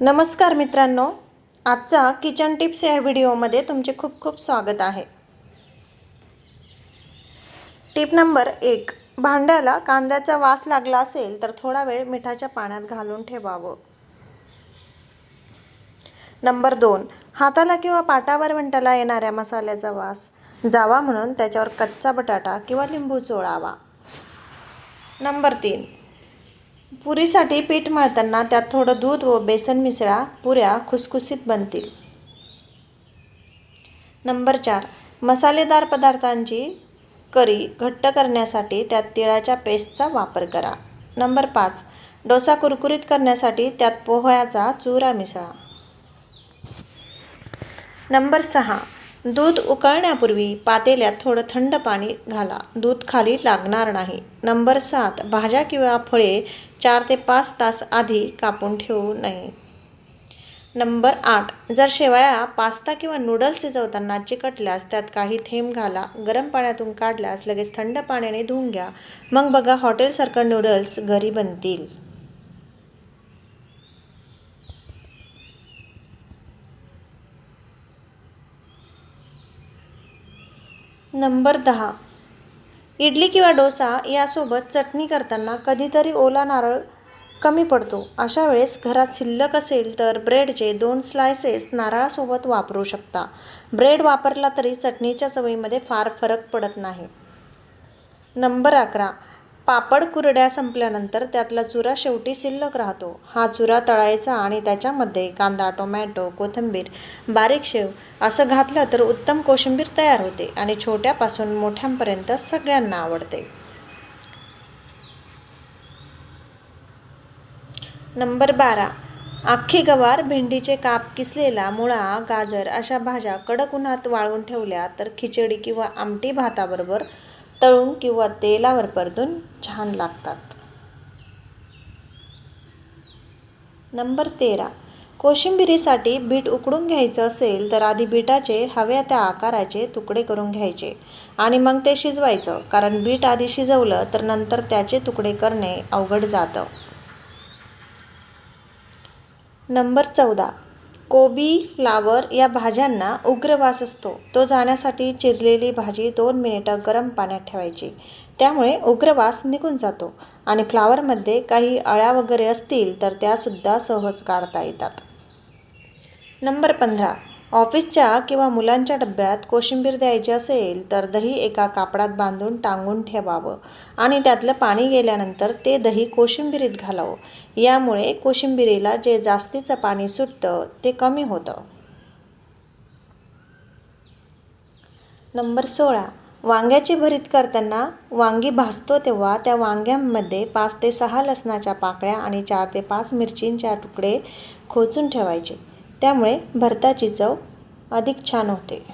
नमस्कार मित्रांनो आजचा किचन टिप्स या व्हिडिओमध्ये तुमचे खूप खूप स्वागत आहे. टिप नंबर एक भांड्याला कांद्याचा वास लागला असेल तर थोडा वेळ मिठाच्या पाण्यात घालून ठेवावं. नंबर दोन हाताला किंवा पाटावर विंटाला येणाऱ्या मसाल्याचा वास. जावा म्हणून त्याच्यावर कच्चा बटाटा किंवा लिंबू चोळावा. नंबर तीन पुरीसाठी पीठ मळताना त्यात थोडं दूध व बेसन मिसळा पुऱ्या खुसखुसीत बनतील. नंबर चार. मसालेदार पदार्थांची करी घट्ट करण्यासाठी त्यात तिळाच्या पेस्टचा वापर करा. नंबर पाच. डोसा कुरकुरीत करण्यासाठी त्यात पोह्याचा चुरा मिसळा. नंबर सहा. दूध उकळण्यापूर्वी पातेल्यात थोडं थंड पाणी घाला. दूध खाली लागणार नाही. नंबर सात भाज्या किंवा फळे चार ते पाच तास आधी कापून ठेवू नये. नंबर आठ जर शेवया पास्ता किंवा नूडल्स शिजवताना चिकटल्यास त्यात काही थेंब घाला. गरम पाण्यातून काढल्यास लगेच थंड पाण्याने धुवून घ्या. मग बघा हॉटेलसारखं नूडल्स घरी बनतील. नंबर दहा. इडली किंवा डोसा यासोबत चटणी करताना कधीतरी ओला नारळ कमी पडतो. अशा वेळेस घरात शिल्लक असेल तर ब्रेडचे दोन स्लायसेस नारळासोबत वापरू शकता. ब्रेड वापरला तरी चटणीच्या चवीमध्ये फार फरक पडत नाही. नंबर अकरा. पापड कुरड्या संपल्यानंतर त्यातला चुरा शेवटी शिल्लक राहतो. हा चुरा तळायचा आणि त्याच्यामध्ये कांदा टोमॅटो कोथिंबीर बारीक शेव असं घातलं तर उत्तम कोशिंबीर तयार होते आणि छोट्यापासून मोठ्यांपर्यंत सगळ्यांना आवडते. नंबर बारा. आख्खी गवार भेंडीचे काप किसलेला मुळा गाजर अशा भाज्या कडक उन्हात वाळवून ठेवल्या तर खिचडी किंवा आमटी भाताबरोबर तळून किंवा तेलावर परतून छान लागतात. नंबर तेरा. कोशिंबिरीसाठी बीट उकडून घ्यायचं असेल तर आधी बीटाचे हव्या त्या आकाराचे तुकडे करून घ्यायचे आणि मग ते शिजवायचं. कारण बीट आधी शिजवलं तर नंतर त्याचे तुकडे करणे अवघड जातं. नंबर चौदा. कोबी फ्लावर या भाज्यांना उग्र वास असतो. तो जाण्यासाठी चिरलेली भाजी दोन मिनिटं गरम पाण्यात ठेवायची. त्यामुळे उग्र वास निघून जातो आणि फ्लावरमध्ये काही अळ्या वगैरे असतील तर त्यासुद्धा सहज काढता येतात. नंबर पंधरा. ऑफिसच्या किंवा मुलांच्या डब्यात कोशिंबीर द्यायची असेल तर दही एका कापडात बांधून टांगून ठेवावं आणि त्यातलं पाणी गेल्यानंतर ते दही कोशिंबिरीत घालावं. यामुळे कोशिंबिरीला जे जास्तीचं पाणी सुटतं ते कमी होतं. नंबर सोळा. वांग्याची भरीत करताना वांगी भाजतो तेव्हा त्या वांग्यांमध्ये पाच ते सहा लसणाच्या पाकळ्या आणि चार ते पाच मिरचींच्या तुकडे खोचून ठेवायचे. त्यामुळे भरताची चव अधिक छान होते.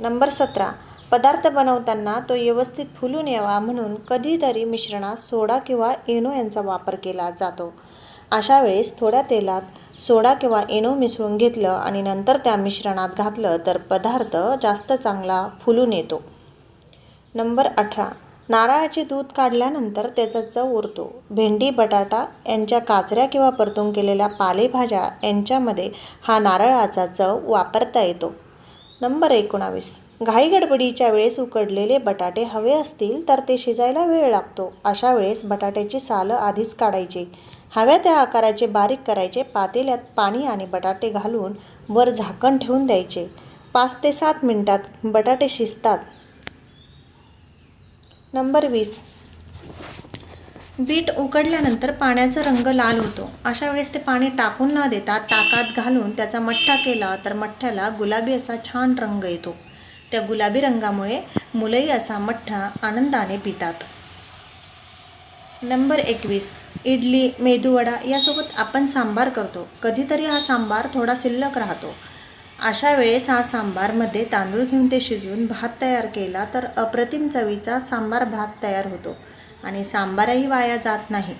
नंबर सतरा. पदार्थ बनवताना तो व्यवस्थित फुलून यावा म्हणून कधीतरी मिश्रणात सोडा किंवा एनो यांचा वापर केला जातो. अशा वेळेस थोड्या तेलात सोडा किंवा एनो मिसळून घेतलं आणि नंतर त्या मिश्रणात घातलं तर पदार्थ जास्त चांगला फुलून येतो. नंबर अठरा. नारळाचे दूध काढल्यानंतर त्याचा चव उरतो. भेंडी बटाटा यांच्या काचऱ्या किंवा परतून केलेल्या पालेभाज्या यांच्यामध्ये हा नारळाचा चव वापरता येतो. नंबर एकोणावीस. घाईगडबडीच्या वेळेस उकडलेले बटाटे हवे असतील तर ते शिजायला वेळ लागतो. अशा वेळेस बटाट्याची सालं आधीच काढायची. हव्या त्या आकाराचे बारीक करायचे. पातेल्यात पाणी आणि बटाटे घालून वर झाकण ठेवून द्यायचे. पाच ते सात मिनटात बटाटे शिजतात. नंबर वीस. बीट उकडल्यानंतर पाण्याचा रंग लाल होतो. अशा वेळेस ते पाणी टाकून न देता ताकात घालून त्याचा मठ्ठा केला तर मठ्ठ्याला गुलाबी असा छान रंग येतो. त्या गुलाबी रंगामुळे मुलंही असा मठ्ठा आनंदाने पितात. नंबर एकवीस. इडली मेदूवडा यासोबत आपण सांबार करतो. कधीतरी हा सांबार थोडा शिल्लक राहतो. अशा वेळेस हा सांबारमध्ये तांदूळ घेऊन ते शिजवून भात तयार केला तर अप्रतिम चवीचा सांबार भात तयार होतो. आणि सांबारही वाया जात नाही.